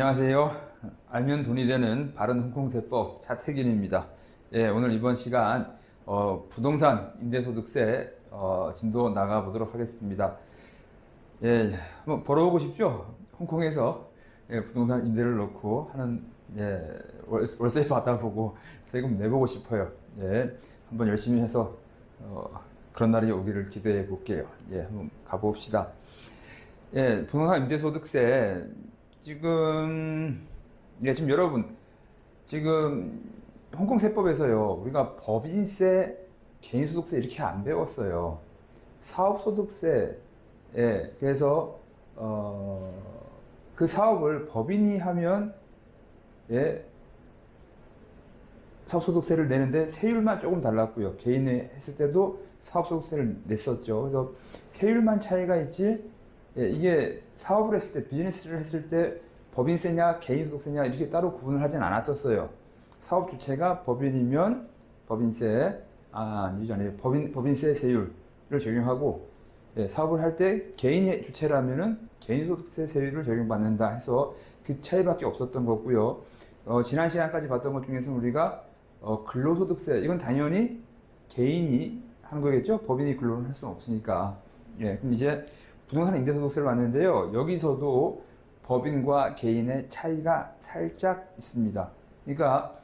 안녕하세요. 알면 돈이 되는 바른 홍콩세법 차태균입니다. 예, 오늘 이번 시간 어, 부동산 임대소득세 어, 진도 나가 보도록 하겠습니다. 예, 한번 벌어보고 싶죠? 홍콩에서 예, 부동산 임대를 놓고 하는 예, 월- 월세 받아보고 세금 내보고 싶어요. 예, 한번 열심히 해서 어, 그런 날이 오기를 기대해 볼게요. 예, 한번 가봅시다. 예, 부동산 임대소득세 지금 예, 지금 여러분 지금 홍콩 세법에서요 우리가 법인세, 개인소득세 이렇게 안 배웠어요. 사업소득세 예, 그래서 어, 그 사업을 법인이 하면 예, 사업소득세를 내는데 세율만 조금 달랐고요. 개인이 했을 때도 사업소득세를 냈었죠. 그래서 세율만 차이가 있지 예, 이게 사업을 했을 때, 비즈니스를 했을 때 법인세냐 개인소득세냐 이렇게 따로 구분을 하진 않았었어요. 사업 주체가 법인이면 법인세, 아, 아니죠. 법인, 법인세 세율을 적용하고, 예, 사업을 할 때 개인이 주체라면은 개인소득세 세율을 적용받는다 해서 그 차이밖에 없었던 거고요. 어, 지난 시간까지 봤던 것 중에서 우리가 어, 근로소득세, 이건 당연히 개인이 하는 거겠죠? 법인이 근로를 할 수는 없으니까. 예, 그럼 이제 부동산 임대소득세를 봤는데요. 여기서도 법인과 개인의 차이가 살짝 있습니다. 그러니까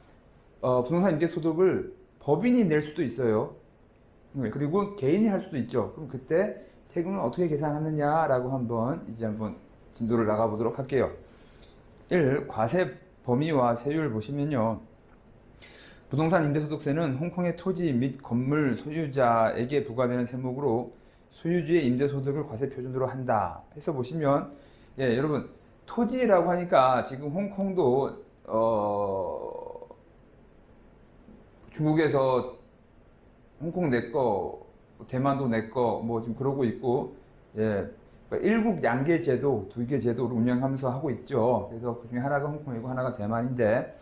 어, 부동산 임대소득을 법인이 낼 수도 있어요. 네, 그리고 개인이 할 수도 있죠. 그럼 그때 세금을 어떻게 계산하느냐라고 한번 이제 한번 진도를 나가 보도록 할게요. 1. 과세 범위와 세율 보시면요. 부동산 임대소득세는 홍콩의 토지 및 건물 소유자에게 부과되는 세목으로 소유주의 임대소득을 과세 표준으로 한다. 해서 보시면 예, 여러분 토지라고 하니까 지금 홍콩도 어 중국에서 홍콩 내거 대만도 내거 뭐 지금 그러고 있고 예. 그러니까 일국 양계 제도, 두 개 제도를 운영하면서 하고 있죠. 그래서 그 중에 하나가 홍콩이고 하나가 대만인데,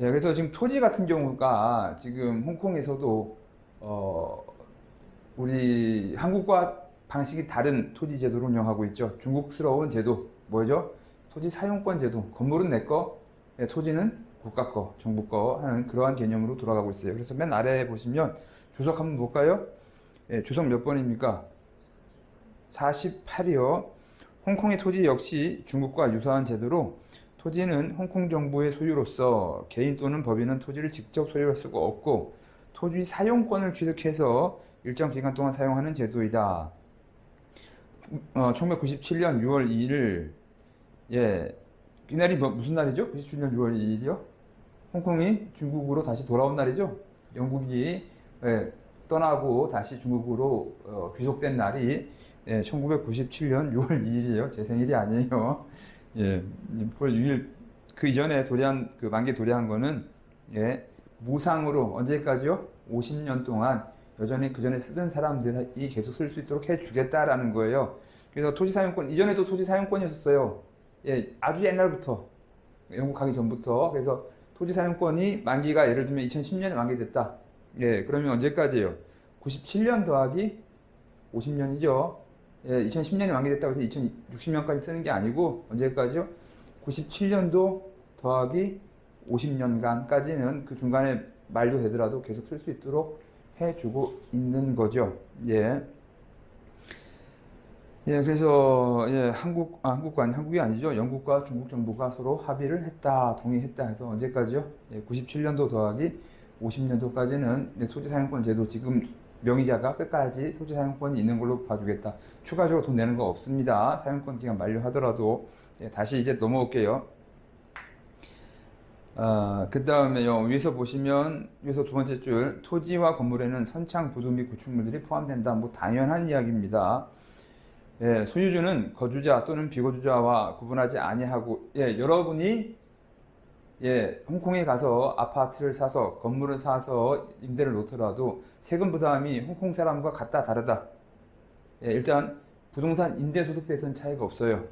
예, 그래서 지금 토지 같은 경우가 지금 홍콩에서도 어, 우리 한국과 방식이 다른 토지 제도를 운영하고 있죠. 중국스러운 제도 뭐죠? 토지 사용권 제도. 건물은 내 거, 예, 토지는 국가 거, 정부 거 하는 그러한 개념으로 돌아가고 있어요. 그래서 맨 아래에 보시면 주석 한번 볼까요? 예, 주석 몇 번입니까? 48이요. 홍콩의 토지 역시 중국과 유사한 제도로 토지는 홍콩 정부의 소유로서 개인 또는 법인은 토지를 직접 소유할 수가 없고 토지 사용권을 취득해서 일정 기간 동안 사용하는 제도이다. 어, 1997년 6월 2일, 예, 이날이 뭐, 무슨 날이죠? 97년 6월 2일이요? 홍콩이 중국으로 다시 돌아온 날이죠? 영국이 예, 떠나고 다시 중국으로 어, 귀속된 날이 예, 1997년 6월 2일이에요. 제 생일이 아니에요. 예, 9월 6일 그 이전에 도래한 그 만기 도래한 거는 예, 무상으로 언제까지요? 50년 동안 여전히 그 전에 쓰던 사람들이 계속 쓸 수 있도록 해주겠다라는 거예요. 그래서 토지 사용권 이전에도 토지 사용권이었어요. 예, 아주 옛날부터 영국 가기 전부터 그래서 토지 사용권이 만기가 예를 들면 2010년에 만기됐다. 예, 그러면 언제까지예요? 97년 더하기 50년이죠. 예, 2010년에 만기됐다고 해서 2060년까지 쓰는 게 아니고 언제까지요? 97년도 더하기 50년간까지는 그 중간에 만료되더라도 계속 쓸 수 있도록 해주고 있는 거죠. 예. 예, 그래서 예, 한국 아, 한국과 아니 한국이 아니죠. 영국과 중국 정부가 서로 합의를 했다, 동의했다 해서 언제까지요? 예, 97년도 더하기 50년도까지는 네, 토지 사용권 제도 지금 명의자가 끝까지 토지 사용권이 있는 걸로 봐주겠다. 추가적으로 돈 내는 거 없습니다. 사용권 기간 만료하더라도 예, 다시 이제 넘어올게요. 아, 그 다음에요. 위에서 보시면 위에서 두 번째 줄 토지와 건물에는 선창, 부두 및 구축물들이 포함된다. 뭐 당연한 이야기입니다. 예, 소유주는 거주자 또는 비거주자와 구분하지 아니하고 예, 여러분이 예, 홍콩에 가서 아파트를 사서 건물을 사서 임대를 놓더라도 세금 부담이 홍콩 사람과 같다 다르다. 예, 일단 부동산 임대소득세에서는 차이가 없어요.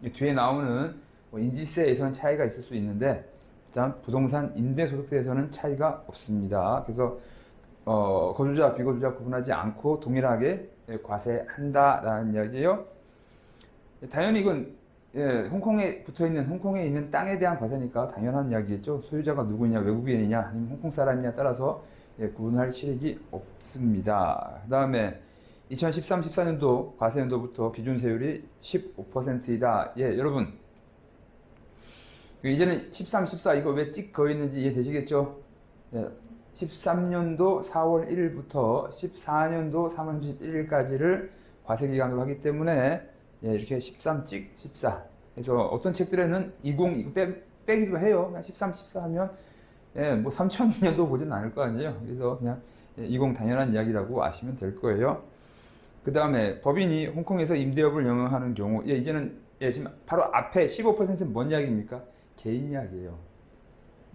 이 뒤에 나오는 뭐 인지세에서는 차이가 있을 수 있는데 일단 부동산 임대소득세에서는 차이가 없습니다. 그래서 어, 거주자 비거주자 구분하지 않고 동일하게 예, 과세한다라는 이야기예요. 당연히 이건 예, 홍콩에 붙어 있는 홍콩에 있는 땅에 대한 과세니까 당연한 이야기겠죠. 소유자가 누구냐, 외국인이냐, 아니면 홍콩 사람이냐 따라서 예, 구분할 실익이 없습니다. 그 다음에 2013, 14년도 과세연도부터 기준 세율이 15%이다. 예, 여러분. 이제는 13, 14 이거 왜 찍 거 있는지 이해되시겠죠? 예, 13년도 4월 1일부터 14년도 3월 31일까지를 과세 기간으로 하기 때문에 예, 이렇게 13 찍, 14. 그래서 어떤 책들에는 20 이거 빼, 빼기도 해요. 그냥 13, 14 하면 예, 뭐 3000년도 보진 않을 거 아니에요. 그래서 그냥 예, 20 당연한 이야기라고 아시면 될 거예요. 그 다음에 법인이 홍콩에서 임대업을 영위하는 경우, 예, 이제는 예, 지금 바로 앞에 15%는 뭔 이야기입니까? 개인 이야기예요.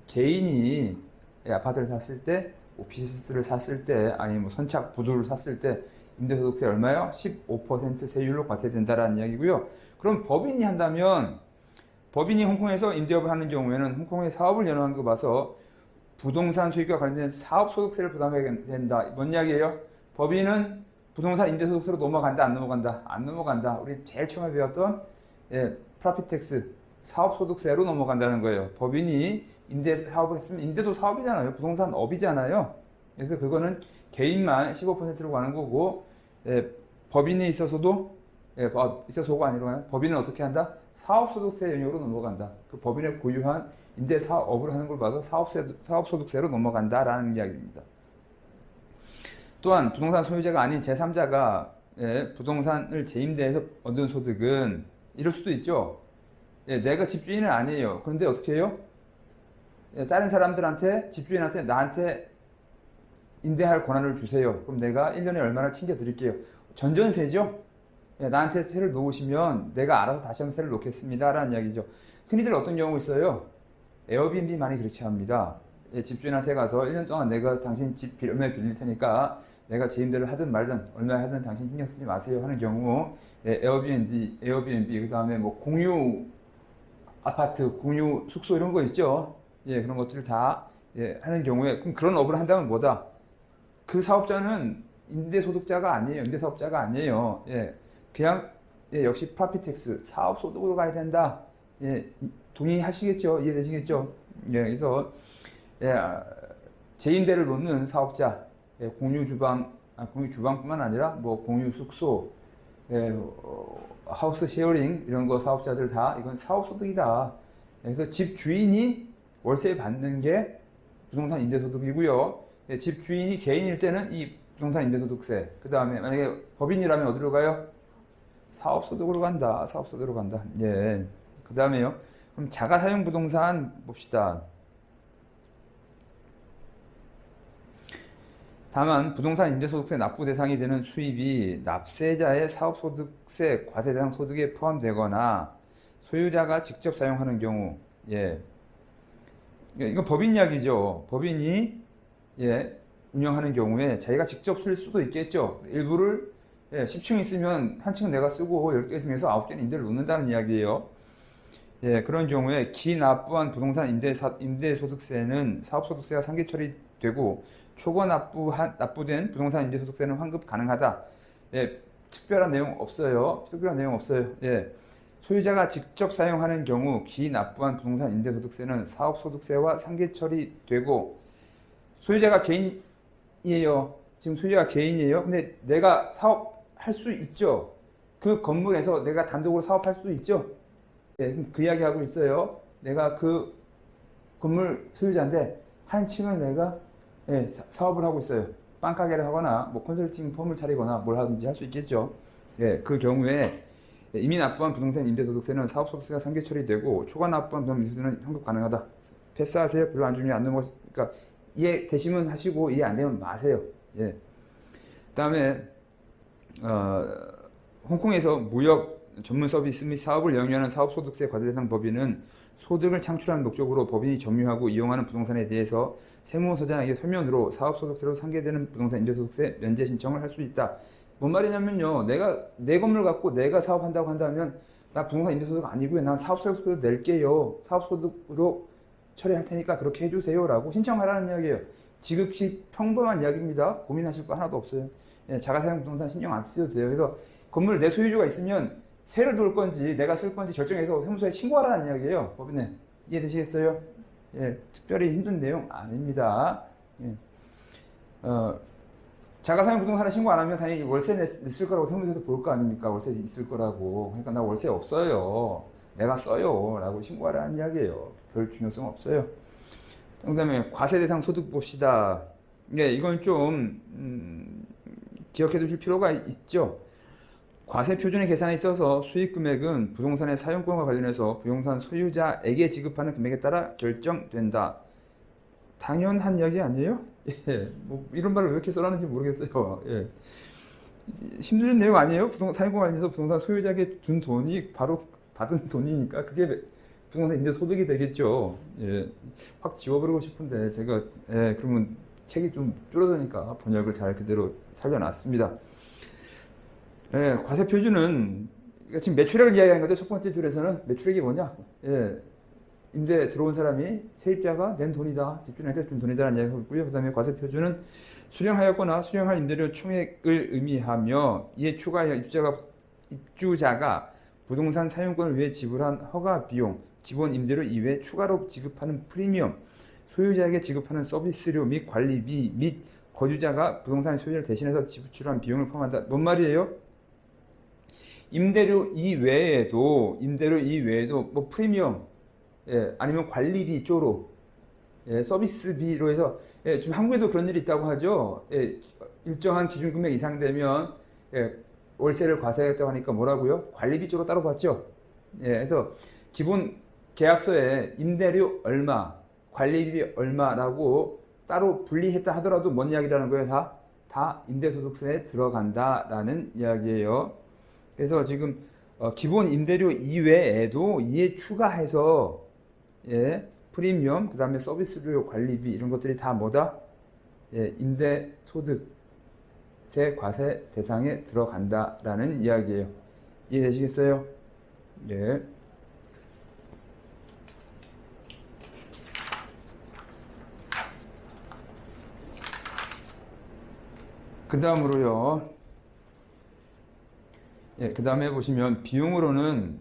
개인이 예, 아파트를 샀을 때, 오피스를 샀을 때, 아니면 뭐 선착 부두를 샀을 때 임대소득세 얼마요? 15% 세율로 과세된다라는 이야기고요. 그럼 법인이 한다면 법인이 홍콩에서 임대업을 하는 경우에는 홍콩의 사업을 연호한 거 봐서 부동산 수익과 관련된 사업소득세를 부담해야 된다. 뭔 이야기예요? 법인은 부동산 임대소득세로 넘어간다, 안 넘어간다? 안 넘어간다. 우리 제일 처음에 배웠던 예, 프라피텍스 사업소득세로 넘어간다는 거예요. 법인이 임대 사업을 했으면 임대도 사업이잖아요. 부동산 업이잖아요. 그래서 그거는 개인만 15%로 가는 거고 예, 법인에 있어서도 예, 법 있어서가 아니라 법인은 어떻게 한다? 사업소득세 영역으로 넘어간다. 그 법인의 고유한 임대 사업을 하는 걸 봐서 사업세 사업소득세로 넘어간다라는 이야기입니다. 또한 부동산 소유자가 아닌 제3자가 예, 부동산을 재임대해서 얻은 소득은 이럴 수도 있죠. 예, 내가 집주인은 아니에요. 그런데 어떻게 해요? 예, 다른 사람들한테 집주인한테 나한테 임대할 권한을 주세요. 그럼 내가 1년에 얼마나 챙겨 드릴게요. 전전세죠? 예, 나한테 세를 놓으시면 내가 알아서 다시 한번 세를 놓겠습니다. 라는 이야기죠. 흔히들 어떤 경우 있어요? 에어비앤비 많이 그렇게 합니다. 예, 집주인한테 가서 1년 동안 내가 당신 집 빌- 얼마에 빌릴 테니까 내가 재임대를 하든 말든 얼마에 하든 당신 신경 쓰지 마세요 하는 경우 예, 에어비앤비, 에어비앤비 그 다음에 뭐 공유 아파트, 공유 숙소 이런 거 있죠. 예, 그런 것들을 다 예, 하는 경우에 그럼 그런 업을 한다면 뭐다? 그 사업자는 임대소득자가 아니에요. 임대사업자가 아니에요. 예, 그냥 예, 역시 프라피텍스 사업소득으로 가야 된다. 예, 이- 동의하시겠죠? 이해되시겠죠? 예, 그래서 예, 아, 재임대를 놓는 사업자, 예, 공유 주방, 아, 공유 주방뿐만 아니라 뭐 공유 숙소, 예, 어, 하우스 쉐어링 이런 거 사업자들 다 이건 사업 소득이다. 그래서 집 주인이 월세 받는 게 부동산 임대소득이고요. 예, 집 주인이 개인일 때는 이 부동산 임대소득세. 그 다음에 만약에 법인이라면 어디로 가요? 사업소득으로 간다. 사업소득으로 간다. 예. 그 다음에요. 그럼 자가사용 부동산 봅시다. 다만 부동산 임대소득세 납부 대상이 되는 수입이 납세자의 사업소득세 과세 대상 소득에 포함되거나 소유자가 직접 사용하는 경우, 예, 이건 법인 이야기죠. 법인이 예, 운영하는 경우에 자기가 직접 쓸 수도 있겠죠. 일부를 예, 10층 있으면 한 층은 내가 쓰고 10개 중에서 9개는 임대를 놓는다는 이야기예요. 예, 그런 경우에 기납부한 부동산 임대 사, 임대소득세는 사업소득세가 상계 처리되고 초과 납부 납부된 부동산 임대소득세는 환급 가능하다. 예, 특별한 내용 없어요. 특별한 내용 없어요. 예. 소유자가 직접 사용하는 경우 기납부한 부동산 임대소득세는 사업소득세와 상계 처리되고 소유자가 개인이에요. 지금 소유자가 개인이에요. 근데 내가 사업할 수 있죠. 그 건물에서 내가 단독으로 사업할 수도 있죠. 예, 그 이야기 하고 있어요. 내가 그 건물 소유자인데 한 층을 내가 예, 사- 사업을 하고 있어요. 빵 가게를 하거나 뭐 컨설팅 펌을 차리거나 뭘 하든지 할 수 있겠죠. 예, 그 경우에 이미 납부한 부동산 임대소득세는 사업소득세가 상계 처리되고 초과 납부한 부동산 임대소득세는 환급 가능하다. 패스하세요. 별로 안 주면 안 넘어. 그러니까 이해 되시면 하시고 이해 안 되면 마세요. 예. 그다음에 어, 홍콩에서 무역 전문 서비스 및 사업을 영위하는 사업소득세 과세 대상 법인은 소득을 창출하는 목적으로 법인이 점유하고 이용하는 부동산에 대해서 세무서장에게 서면으로 사업소득세로 상계되는 부동산 임대소득세 면제 신청을 할 수 있다. 뭔 말이냐면요. 내가 내 건물 갖고 내가 사업한다고 한다면 나 부동산 임대소득 아니고요. 난 사업소득으로 낼게요. 사업소득으로 처리할 테니까 그렇게 해주세요 라고 신청하라는 이야기예요. 지극히 평범한 이야기입니다. 고민하실 거 하나도 없어요. 예, 자가사용 부동산 신경 안 쓰셔도 돼요. 그래서 건물 내 소유주가 있으면 세를 돌 건지 내가 쓸 건지 결정해서 세무서에 신고하라는 이야기예요. 법인에 이해되시겠어요? 예, 특별히 힘든 내용 아닙니다. 예. 어, 자가사용 부동산을 신고 안 하면 당연히 월세 냈, 냈을 거라고 세무서에서 볼 거 아닙니까? 월세 있을 거라고. 그러니까 나 월세 없어요. 내가 써요. 라고 신고하라는 이야기예요. 별 중요성 없어요. 그 다음에 과세 대상 소득 봅시다. 예, 이건 좀, 음, 기억해 두실 필요가 있죠. 과세 표준의 계산에 있어서 수익 금액은 부동산의 사용권과 관련해서 부동산 소유자에게 지급하는 금액에 따라 결정된다. 당연한 이야기 아니에요? 예, 뭐 이런 말을 왜 이렇게 써놨는지 모르겠어요. 예. 힘든 내용 아니에요? 부동 사용권 관련해서 부동산 소유자에게 준 돈이 바로 받은 돈이니까 그게 부동산 임대 소득이 되겠죠. 예. 확 지워버리고 싶은데 제가 예, 그러면 책이 좀 줄어드니까 번역을 잘 그대로 살려놨습니다. 예, 과세 표준은 그러니까 지금 매출액을 이야기하는 건데 첫 번째 줄에서는 매출액이 뭐냐? 예, 임대 들어온 사람이 세입자가 낸 돈이다, 집주인한테 준 돈이다라는 이야기가 있고요. 그다음에 과세 표준은 수령하였거나 수령할 임대료 총액을 의미하며 이에 추가하여 입주자가 입주자가 부동산 사용권을 위해 지불한 허가 비용, 기본 임대료 이외 추가로 지급하는 프리미엄, 소유자에게 지급하는 서비스료 및 관리비 및 거주자가 부동산 소유를 대신해서 지출한 비용을 포함한다. 뭔 말이에요? 임대료 이외에도 임대료 이외에도 뭐 프리미엄 예, 아니면 관리비 쪼로 예, 서비스비로 해서 예, 지금 한국에도 그런 일이 있다고 하죠. 예, 일정한 기준 금액 이상 되면 예, 월세를 과세하겠다고 하니까 뭐라고요? 관리비 쪼로 따로 받죠. 예, 그래서 기본 계약서에 임대료 얼마, 관리비 얼마라고 따로 분리했다 하더라도 뭔 이야기라는 거예요? 다, 다 임대소득세에 들어간다라는 이야기예요. 그래서 지금 어, 기본 임대료 이외에도 이에 추가해서 예, 프리미엄, 그 다음에 서비스료 관리비 이런 것들이 다 뭐다? 예, 임대 소득세 과세 대상에 들어간다라는 이야기예요. 이해되시겠어요? 예. 그 다음으로요. 예, 그 다음에 보시면 비용으로는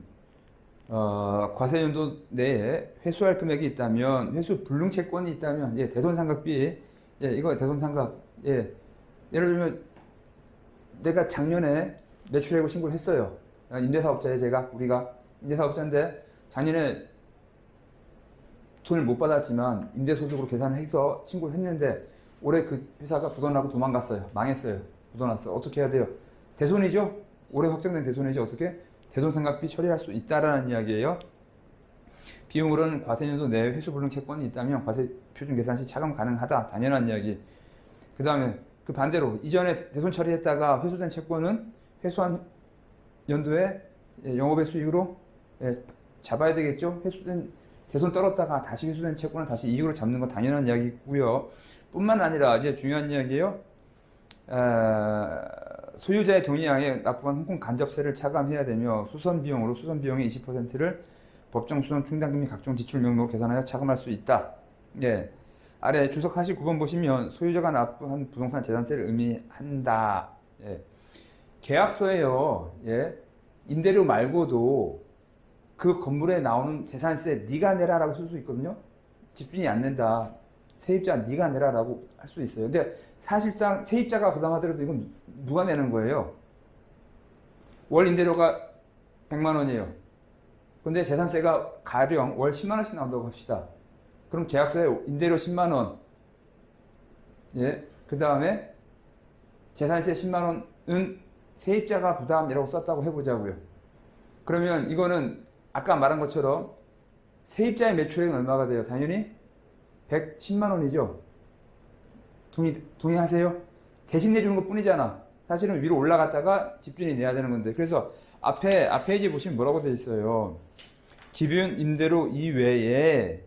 어, 과세연도 내에 회수할 금액이 있다면 회수 불능 채권이 있다면 예, 대손 상각비 예, 이거 대손 상각 예, 예를 들면 내가 작년에 매출액을 신고를 했어요. 아, 임대사업자에 제가 우리가 임대사업자인데 작년에 돈을 못 받았지만 임대소득으로 계산을 해서 신고를 했는데 올해 그 회사가 부도나고 도망갔어요. 망했어요. 부도났어. 어떻게 해야 돼요? 대손이죠? 올해 확정된 대손이죠. 어떻게? 대손 상각비 처리할 수 있다라는 이야기예요. 비용으로는 과세연도 내 회수 불능 채권이 있다면 과세 표준 계산 시 차감 가능하다. 당연한 이야기. 그 다음에 그 반대로 이전에 대손 처리했다가 회수된 채권은 회수한 연도에 예, 영업의 수익으로 예, 잡아야 되겠죠. 회수된 대손 떨었다가 다시 회수된 채권을 다시 이익으로 잡는 건 당연한 이야기고요. 뿐만 아니라 이제 중요한 이야기예요. 아, 소유자의 동의 하에 납부한 홍콩 간접세를 차감해야 되며 수선 비용으로 수선 비용의 20%를 법정 수선 충당금 및 각종 지출 명목으로 계산하여 차감할 수 있다. 예. 아래 주석 49번 보시면 소유자가 납부한 부동산 재산세를 의미한다. 예. 계약서에요. 예. 임대료 말고도 그 건물에 나오는 재산세 네가 내라라고 쓸 수 있거든요. 집주인이 안 낸다. 세입자 네가 내라라고 할 수 있어요. 근데 사실상 세입자가 부담하더라도 이건 누가 내는 거예요? 월 임대료가 100만 원이에요. 근데 재산세가 가령 월 10만 원씩 나온다고 합시다. 그럼 계약서에 임대료 10만 원. 예. 그 다음에 재산세 10만 원은 세입자가 부담이라고 썼다고 해보자고요. 그러면 이거는 아까 말한 것처럼 세입자의 매출액은 얼마가 돼요? 당연히 110만 원이죠. 동의, 동의하세요? 대신 내주는 것 뿐이잖아. 사실은 위로 올라갔다가 집주인이 내야 되는 건데. 그래서 앞에, 앞에 이제 보시면 뭐라고 되어 있어요. 기본 임대료 이외에,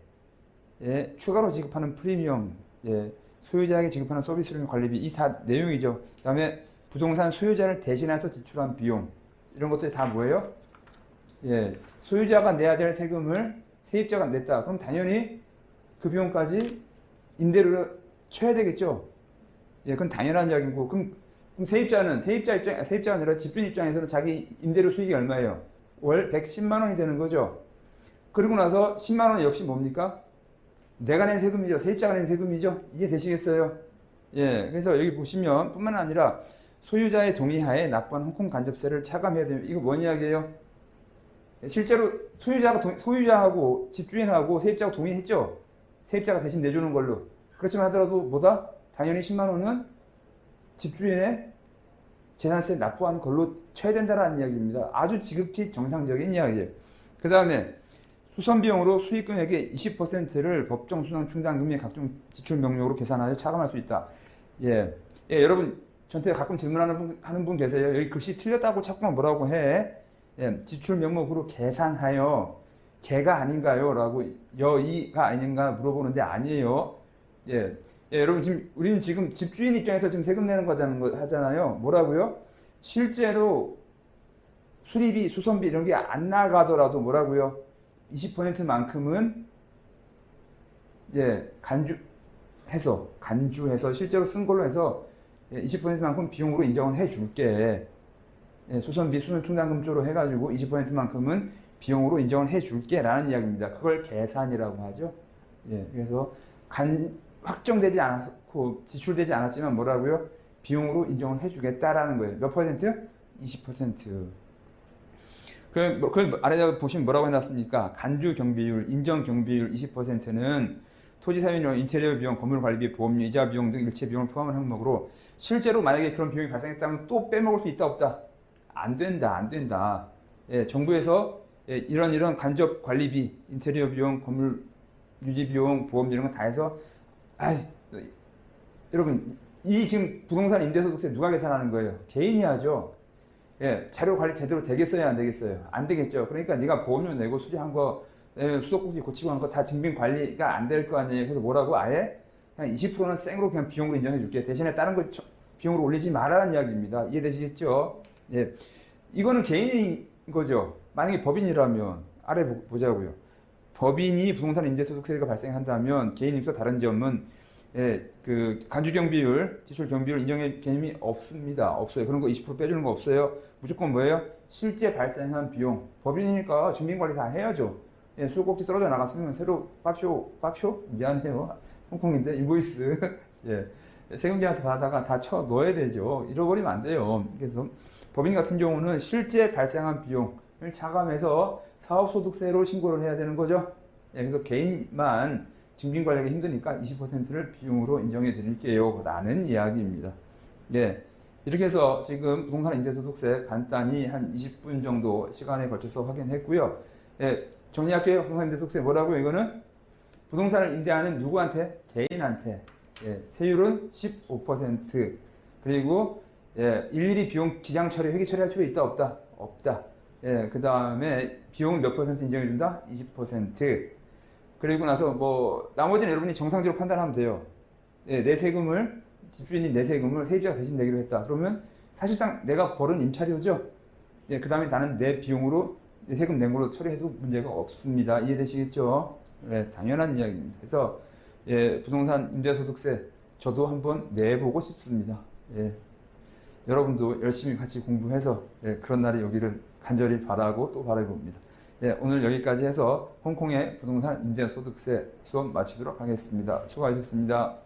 예, 추가로 지급하는 프리미엄, 예, 소유자에게 지급하는 서비스료 관리비, 이 다 내용이죠. 그 다음에 부동산 소유자를 대신해서 지출한 비용, 이런 것들이 다 뭐예요? 예, 소유자가 내야 될 세금을 세입자가 냈다. 그럼 당연히 그 비용까지 임대료를 쳐야 되겠죠. 예, 그건 당연한 이야기고, 그럼, 그럼 세입자는 세입자 입장, 세입자가 아니라 집주인 입장에서는 자기 임대료 수익이 얼마예요? 월 110만 원이 되는 거죠. 그리고 나서 10만 원은 역시 뭡니까? 내가 낸 세금이죠. 세입자가 낸 세금이죠. 이해 되시겠어요? 예. 그래서 여기 보시면 뿐만 아니라 소유자의 동의하에 납부한 홍콩 간접세를 차감해야 됩니다. 이거 뭔 이야기예요? 실제로 소유자가 동- 소유자하고 집주인하고 세입자가 동의했죠. 세입자가 대신 내주는 걸로. 그렇지만 하더라도 뭐다? 당연히 10만 원은 집주인의 재산세 납부한 걸로 쳐야 된다는 이야기입니다. 아주 지극히 정상적인 이야기예요. 그 다음에 수선 비용으로 수익 금액의 20%를 법정 순환 충당금의 각종 지출 명목으로 계산하여 차감할 수 있다. 예, 예 여러분 저한테 가끔 질문하는 분, 하는 분 계세요. 여기 글씨 틀렸다고 자꾸만 뭐라고 해? 예, 지출 명목으로 계산하여 개가 아닌가요? 라고 여이가 아닌가 물어보는데 아니에요. 예, 예, 여러분 지금 우리는 지금 집주인 입장에서 지금 세금 내는 거잖아요. 거- 하잖아요. 뭐라고요? 실제로 수리비, 수선비 이런 게 안 나가더라도 뭐라고요? 20%만큼은 예, 간주해서 간주해서 실제로 쓴 걸로 해서 예, 20%만큼 비용으로 인정을 해 줄게. 예, 수선비, 수선 충당금 쪽으로 해 가지고 20%만큼은 비용으로 인정을 해 줄게라는 이야기입니다. 그걸 계산이라고 하죠. 예, 그래서 간 확정되지 않았고 지출되지 않았지만 뭐라고요? 비용으로 인정을 해주겠다라는 거예요. 몇 퍼센트? 20%. 그, 뭐, 그 아래다 보시면 뭐라고 해놨습니까? 간주 경비율, 인정 경비율 20%는 토지 사용료, 인테리어 비용, 건물 관리비, 보험료, 이자 비용 등 일체 비용을 포함한 항목으로 실제로 만약에 그런 비용이 발생했다면 또 빼먹을 수 있다 없다? 안 된다, 안 된다. 예, 정부에서 예, 이런 이런 간접 관리비, 인테리어 비용, 건물 유지 비용, 보험 이런 거 다 해서 아이, 여러분, 이 지금 부동산 임대소득세 누가 계산하는 거예요? 개인이 하죠. 예, 자료 관리 제대로 되겠어요, 안 되겠어요? 안 되겠죠. 그러니까 네가 보험료 내고 수리한 거, 예, 수도꼭지 고치고 한 거 다 증빙 관리가 안 될 거 아니에요. 그래서 뭐라고 아예 그냥 20%는 생으로 그냥 비용으로 인정해 줄게. 대신에 다른 거 저- 비용으로 올리지 말라는 이야기입니다. 이해되시겠죠? 예. 이거는 개인인 거죠. 만약에 법인이라면 아래 보- 보자고요. 법인이 부동산 임대소득세가 발생한다면 개인 입소 다른 점은 예, 그 간주 경비율, 지출 경비율 인정의 개념이 없습니다. 없어요. 그런 거 20% 빼주는 거 없어요. 무조건 뭐예요? 실제 발생한 비용. 법인이니까 증빙 관리 다 해야죠. 예, 수도꼭지 떨어져 나갔으면 새로 빠표, 빠표? 미안해요. 홍콩인데 인보이스. 예. 세금 계산서 받아다가 다 쳐 넣어야 되죠. 잃어버리면 안 돼요. 그래서 법인 같은 경우는 실제 발생한 비용을 차감해서 사업소득세로 신고를 해야 되는 거죠. 예, 그래서 개인만 증빙 관리가 힘드니까 20%를 비용으로 인정해 드릴게요. 라는 이야기입니다. 예. 이렇게 해서 지금 부동산 임대소득세 간단히 한 20분 정도 시간에 걸쳐서 확인했고요. 예, 정리할게요. 부동산 임대소득세 뭐라고요? 이거는 부동산을 임대하는 누구한테? 개인한테. 예, 세율은 15%. 그리고 예, 일일이 비용 기장 처리, 회계 처리할 필요 있다 없다? 없다. 예, 그 다음에 비용은 몇 퍼센트 인정해 준다? 20%. 그리고 나서 뭐 나머지는 여러분이 정상적으로 판단하면 돼요. 예, 내 세금을 집주인이 내 세금을 세입자가 대신 내기로 했다. 그러면 사실상 내가 벌은 임차료죠. 예, 그 다음에 나는 내 비용으로 내 세금 낸 걸로 처리해도 문제가 없습니다. 이해되시겠죠? 네, 당연한 이야기입니다. 그래서 예, 부동산 임대소득세 저도 한번 내보고 싶습니다. 예, 여러분도 열심히 같이 공부해서 예, 그런 날이 여기를 간절히 바라고 또 바라봅니다. 예, 오늘 여기까지 해서 홍콩의 부동산 임대소득세 수업 마치도록 하겠습니다. 수고하셨습니다.